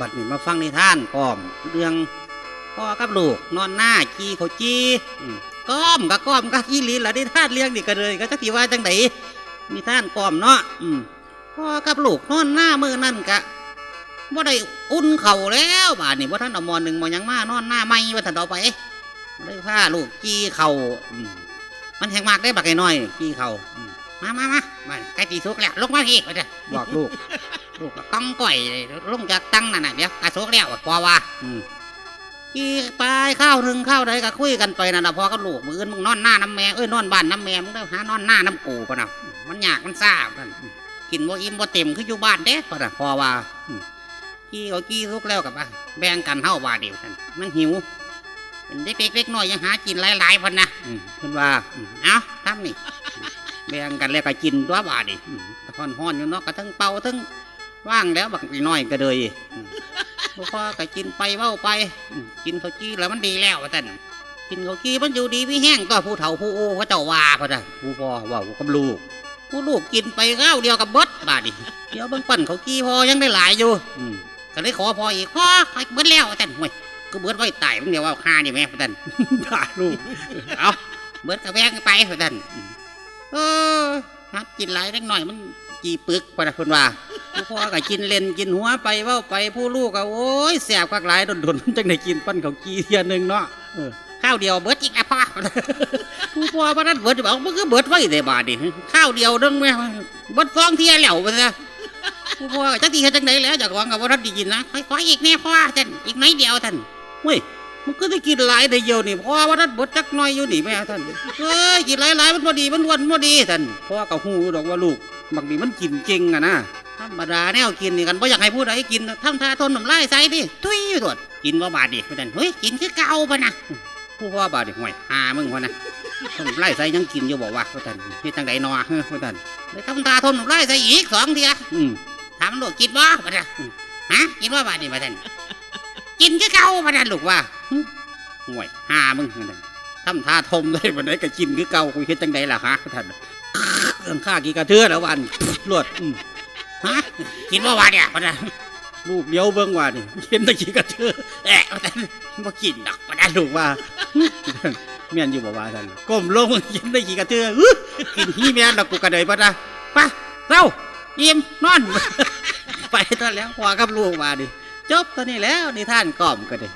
บัดนี้มาฟังนิทานก้อม เรื่องพ่อกับลูกนอนหน้าขี้เขาจี้ก้อมกับก้อมกับขี้ลิ้นละนิทานเรื่องนี่ก็เลยก็จักสิว่าจังไดนิทานก้อมเนาะอืพ่อกับลูกนอนหน้ามือนั่นกะว่าได้อุ่นเข่าแล้วบาดนี้ว่าท่านเอาหมอนหนึ่งหมอยังมานอนหน้าไม่ว่าท่านต่อไปได้ผ้าลูกจี้เข่าอืมันแหงมากได้บักไอ้น้อยจี้เข่ามามามามาใกล้ตีสุกแล้วลงมาพี่ว่าจะบอกลูก ลูกก็ก้องก่อยลงจากตั้งนั่นน่ะเดี๋ยวกระโซกแล้วพอว่าอืมอีไปข้าวหนึ่งข้าวใดก็คุยกันไปนั่นนะพอกับลูกมืออื่นมึงนอนหน้าน้ำแม่เอ้ยนอนบ้านน้ำแม่มึงได้หานอนหน้าน้ำกูปะนะมันยากมันซ่ากันกินบ่อิ่มบ่เต็มคืออยู่บ้านเด้ปะนะพอว่าอืมกี้เอากี้ทุกแล้วกับว่าแบ่งกันเท่าว่าเดียวกันมันหิวเป็นเด็กๆเล็กน้อยยังหากินหลายๆพันนะอืมเพิ่นว่าอืมเอ้าทำนี่แบ่งกันแล้วก็กินตัวบาดนี่อืมตะคอนห้อนอยู่เนาะก็ทั้งเป่าทั้ง ว่างแล้วบักน้อยก็เลยอืมบ่พอก็กินไปเว้าไปอืมกินข้าวจี้แล้วมันดีแล้วว่าซั่นกินข้าวจี้มันอยู่ดีพี่แห้งก็ผู้เฒ่าผู้โอ้เขาเจ้าว่าพะจ้ะผู้พ่อเว่ากับลูกผู้ลูกกินไปข้าวเดียวกับเบิดบาดนี่เดี๋ยวเบิ่งปั่นข้าวจี้พอยังได้หลายอยู่อืมก็เลยขอพออีกพอไปเบิดแล้วว่าซั่นห่วยก็เบิดไว้ตายมึงเดียวว่าค่านี่แม่ว่าซั่นด่าลูกเอาเบิดก็แบ่งไปว่าซั่นเออฮัดกินหลายเล็กหน่อยมันกี่ปึกปะนะคุณว่า ผู้พ่อก็กินเล่นกินหัวไปเว้าไปผู้ลูกก็โอ้ยแสบคักหลายดนๆจังได้กินปั้นเขาวกี้เทียหนึงเนาะข้าวเดียวเบิดอีกอะพ่อผู้พ่อพนั้นเบิดบอกมันก็เบิดไว้แต่บาดนี่ข้าวเดียวเด้งแม่เบิดฟองเทียแล้วไปซะผู้พ่อจักทีเฮ็ดจังไดแล้วจากหวังกับว่าท่านได้กินนะขออีกแน่พ่อท่านอีกน้อยเดียวท่านเว้ยมันก็ได้กินหลายได้เดียวนี่พราะว่าท่านบดจักน้อยอยู่นี่แม่ท่านเอ้ยกินหลายๆมันพอดีมันอ้วนพอดีท่านเพราะว่าก็หูดอกว่าลูกบางทีมันกินเก่งอะนะ ธรรมดาแนวกินนี่กันบ่อยากให้ผู้ใดกินทำท่าทนน้ำลายใส่ดิทุยอยู่ตัวกินว่าบาดดิท่านเฮ้ยกินคือเก่าปะนะผู้ว่าบาดดิห่วยหามึงพอนะทนน้ำลายใส่ยังกินอยู่บอกว่าท่านเฮ็ดจังไดนอเฮ้ยท่านเลยทำท่าทนน้ำลายใส่อีกสองเทียอืมถามลูกกินบ่ปะนะฮะกินว่าบาดดิมาท่านกินคือเก่าปะนะลูกว่าห่วยหามึงนั่นน่ะทำท่าทมเลยวันไหนก็กินคือเก่าคุยเฮ็ดจังไดล่ะฮะท่านเรื่องข้ากี่กระเทือแล้ววันรวดอืม ฮะกินว่าวันเนี่ยวันน่ะลูกเดียวเบิ่งว่านี่เห็นแตะกี้กระเทือแอะว่าท่านบ่กินดอกวันนั้นลูกว่าเมียนอยู่บ่ว่าท่านก้มลงกินได้กี่กระเทืออื้อกินฮีแม่นดอกกูกระเดยปะนะไปเร้าอิ่มนอน ไปตอนแล้วพอกับลูกว่าดิจบตอนนี้แล้วนิทานกล่อมก็ได้